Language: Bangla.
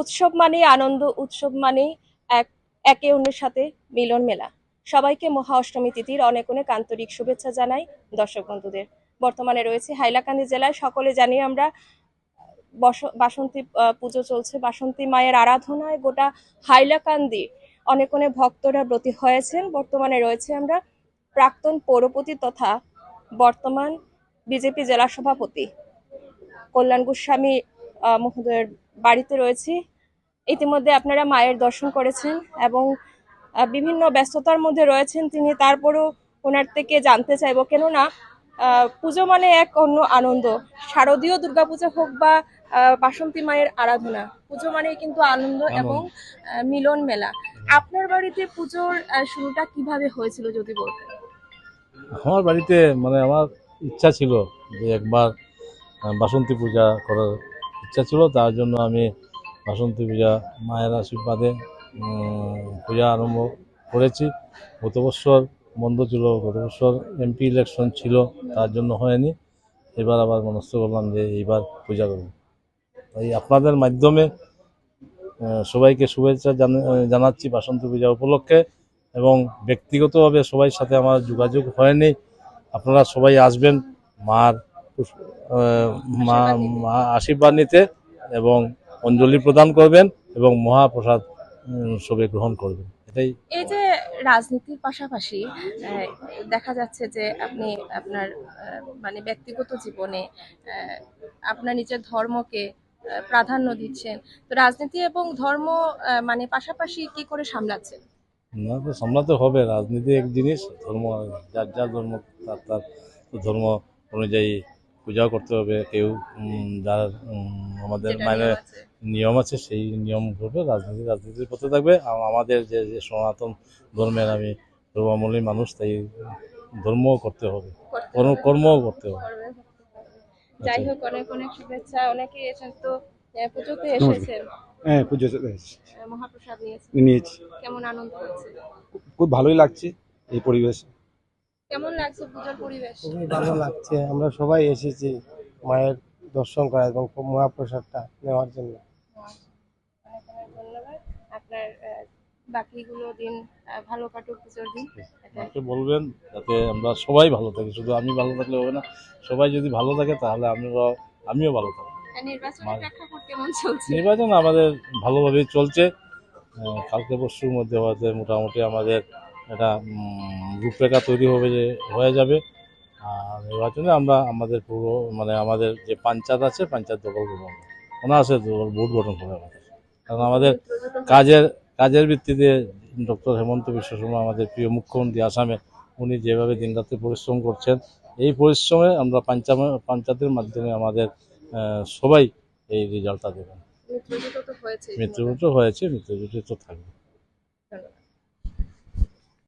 উৎসব মানেই আনন্দ, উৎসব মানেই এক, একে অন্যের সাথে মিলন মেলা। সবাইকে মহা অষ্টমী তিথির অনেক অনেক আন্তরিক শুভেচ্ছা জানাই দর্শক বন্ধুদের। বর্তমানে রয়েছে হাইলাকান্দি জেলায়, সকলে জানি আমরা বস- বাসন্তী পুজো চলছে। বাসন্তী মায়ের আরাধনায় গোটা হাইলাকান্দি অনেক অনেক ভক্তরা ব্রতী হয়েছেন। বর্তমানে রয়েছে আমরা প্রাক্তন পৌরপতি তথা বর্তমান বিজেপি জেলা সভাপতি কল্যাণ গোস্বামী মহোদয়ের বাড়িতে রয়েছি। ইতিমধ্যে আপনারা মায়ের দর্শন করেছেন এবং বিভিন্ন ব্যস্ততার মধ্যে রয়েছেন তিনি। তারপরও ওনার থেকে জানতে চাইব কেননা পুজো মানে এক অন্য আনন্দ। শারদীয় দুর্গাপূজা হোক বা বাসন্তী মায়ের আরাধনা পুজো মানে কিন্তু আনন্দ। এবং মিলন মেলা। আপনার বাড়িতে পুজোর শুরুটা কীভাবে হয়েছিল যদি বলতেন? আমার বাড়িতে মানে আমার ইচ্ছা ছিল যে একবার বাসন্তী পূজা করার ইচ্ছা ছিল, তার জন্য আমি বাসন্তী পূজা মায়ের আশীর্বাদে পূজা আরম্ভ করেছি। গত বছর বন্ধ ছিল, গত বছর এমপি ইলেকশন ছিল, তার জন্য হয়নি। এবার আবার মনস্থ করলাম যে এইবার পূজা করব। তাই আপনাদের মাধ্যমে সবাইকে শুভেচ্ছা জানা- জানাচ্ছি বাসন্তী পূজা উপলক্ষে এবং ব্যক্তিগতভাবে সবাই সাথে আমার যোগাযোগ হয়নি। আপনারা সবাই আসবেন, মার মা। মা আশীর্বাদ নিতে এবং অঞ্জলি প্রদান করবেন এবং মহাপ্রসাদ সবে গ্রহণ করবেন। এটাই এই যে রাজনীতির পাশাপাশি দেখা যাচ্ছে যে আপনি আপনার মানে ব্যক্তিগত জীবনে আপনার নিজের ধর্মকে প্রাধান্য দিচ্ছেন। তো রাজনীতি এবং ধর্ম মানে পাশাপাশি কি করে সামলাচ্ছেন না তো সামলাতে হবে। রাজনীতি এক জিনিস ধর্ম যার যার ধর্ম তার তার ধর্ম অনুযায়ী পূজাও করতে হবে কেউ যার আমাদের মানে নিয়ম আছে। সেই নিয়ম করবে রাজনীতি রাজনীতির পথে থাকবে। আর আমাদের যে যে সনাতন ধর্মের আমি ধর্মাবলী মানুষ তাই ধর্ম করতে হবে। কর্মও করতে হবে। যাই। হোক অনেক অনেক শুভেচ্ছা। অনেকে এসেছেন তো পুজোতে এসেছেন। হ্যাঁ পুজো মহাপ্রসাদ নিয়েছেন। নিয়েছি। কেমন আনন্দ হচ্ছে? খুব ভালোই লাগছে এই পরিবেশ। কেমন লাগছে পুজোর পরিবেশ? খুবই ভালো লাগছে। আমরা সবাই এসেছি মায়ের দর্শন করা এবং মহাপ্রসাদটা নেওয়ার জন্য। অনেক অনেক ধন্যবাদ। আপনার বাকিগুলো দিন ভালো কাটুক পুজোর দিন। এটাই। বলবেন যাতে আমরা সবাই ভালো থাকি। শুধু আমি ভালো থাকলে হবে না সবাই যদি ভালো থাকে তাহলে আমরা আমিও ভালো থাকব। নির্বাচন আমাদের ভালোভাবেই চলছে। কালকে পরশুর মধ্যে মোটামুটি আমাদের একটা রূপরেখা তৈরি হবে যে হয়ে যাবে। আর নির্বাচনে আমরা আমাদের পুরো মানে আমাদের যে পঞ্চায়েত আছে পঞ্চায়েত দখল করব আমরা। অনায়াসে দখল ভোট গঠন করে আমাদের কারণ আমাদের কাজের কাজের ভিত্তিতে ডক্টর হেমন্ত বিশ্ব শর্মা আমাদের প্রিয় মুখ্যমন্ত্রী আসামে উনি যেভাবে দিনরাত্রে পরিশ্রম করছেন এই পরিশ্রমে আমরা পঞ্চায়েত পঞ্চায়েতের মাধ্যমে আমাদের সবাই এই রেজাল্টটা দেবেন। মিত্রজোটও হয়েছে। মৃত্যুবরণ তো থাকবে।